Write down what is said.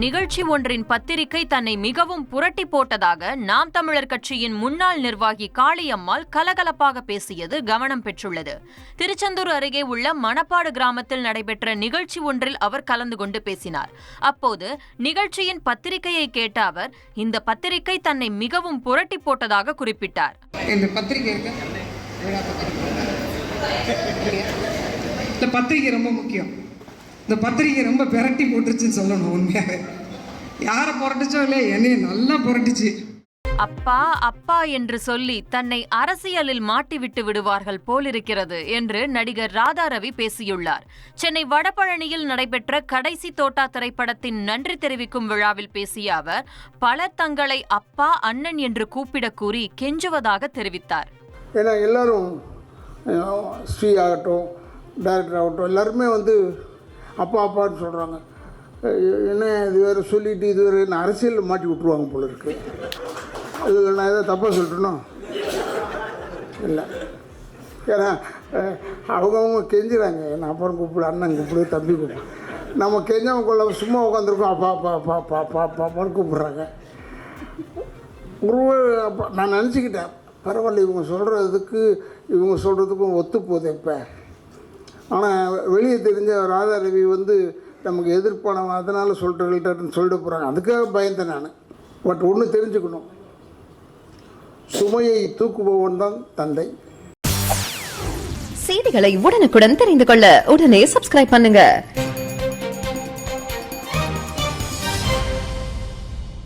நிகழ்ச்சி ஒன்றின் பத்திரிகை தன்னை மிகவும் புரட்டி போட்டதாக நாம் தமிழர் கட்சியின் முன்னாள் நிர்வாகி காளியம்மாள் கலகலப்பாக பேசியது கவனம் பெற்றுள்ளது. திருச்செந்தூர் அருகே உள்ள மணப்பாடு கிராமத்தில் நடைபெற்ற நிகழ்ச்சி ஒன்றில் அவர் கலந்து கொண்டு பேசினார். அப்போது நிகழ்ச்சியின் பத்திரிகையை கேட்ட அவர் இந்த பத்திரிகை தன்னை மிகவும் புரட்டி போட்டதாக குறிப்பிட்டார். இந்த பத்திரிகை ரொம்ப முக்கியம். இந்த பத்திரிக்கை ரொம்ப பிரட்டி போட்டுருச்சுன்னு சொல்லணும் உண்மையாகவே யாரை புரட்டுச்சோ இல்லையா என்னைய நல்லா புரட்டுச்சு. அப்பா அப்பா என்று சொல்லி தன்னை அரசியலில் மாட்டிவிட்டு விடுவார்கள் போலிருக்கிறது என்று நடிகர் ராதாரவி பேசியுள்ளார். சென்னை வடபழனியில் நடைபெற்ற கடைசி தோட்டா திரைப்படத்தின் நன்றி தெரிவிக்கும் விழாவில் பேசிய அவர் பலர் தங்களை அப்பா அண்ணன் என்று கூப்பிடக் கூறி கெஞ்சுவதாக தெரிவித்தார். ஏன்னா எல்லாரும் ஸ்ரீ ஆகட்டும் டைரக்டர் ஆகட்டும் எல்லாருமே வந்து அப்பா அப்பான்னு சொல்கிறாங்க என்ன இது வேறு சொல்லிட்டு இது வேறு என்ன அரசியலில் மாட்டி விட்ருவாங்க போல இருக்கு. அதில் நான் எதாவது தப்பாக சொல்லிட்டேனோ இல்லை. ஏன்னா அவங்கவுங்க கெஞ்சுறாங்க. என்ன அப்புறம் கூப்பிடு அண்ணன் கூப்பிடு தம்பி கூப்பிடு. நம்ம கெஞ்சவங்க கொள்ள சும்மா உட்காந்துருக்கோம். அப்பா அப்பா அப்பா அப்பா அப்பா அப்பா அப்பான்னு கூப்பிட்றாங்க. ஒரு அப்பா நான் நினச்சிக்கிட்டேன். பரவாயில்ல இவங்க சொல்கிறதுக்கு இவங்க சொல்கிறதுக்கும் ஒத்து போகுது இப்போ. ஆனால் வெளியே தெரிஞ்ச ராதா ரவி வந்து நமக்கு எதிர்ப்பானவன் அதனால் சொல்லிட்டு சொல்லிட்டு போகிறாங்க அதுக்காக பயந்தேன் நான். பட் ஒன்று தெரிஞ்சுக்கணும். சுமையை தூக்குபவன் தான் தந்தை. செய்திகளை உடனுக்குடன் தெரிந்து கொள்ள உடனே சப்ஸ்கிரைப் பண்ணுங்க.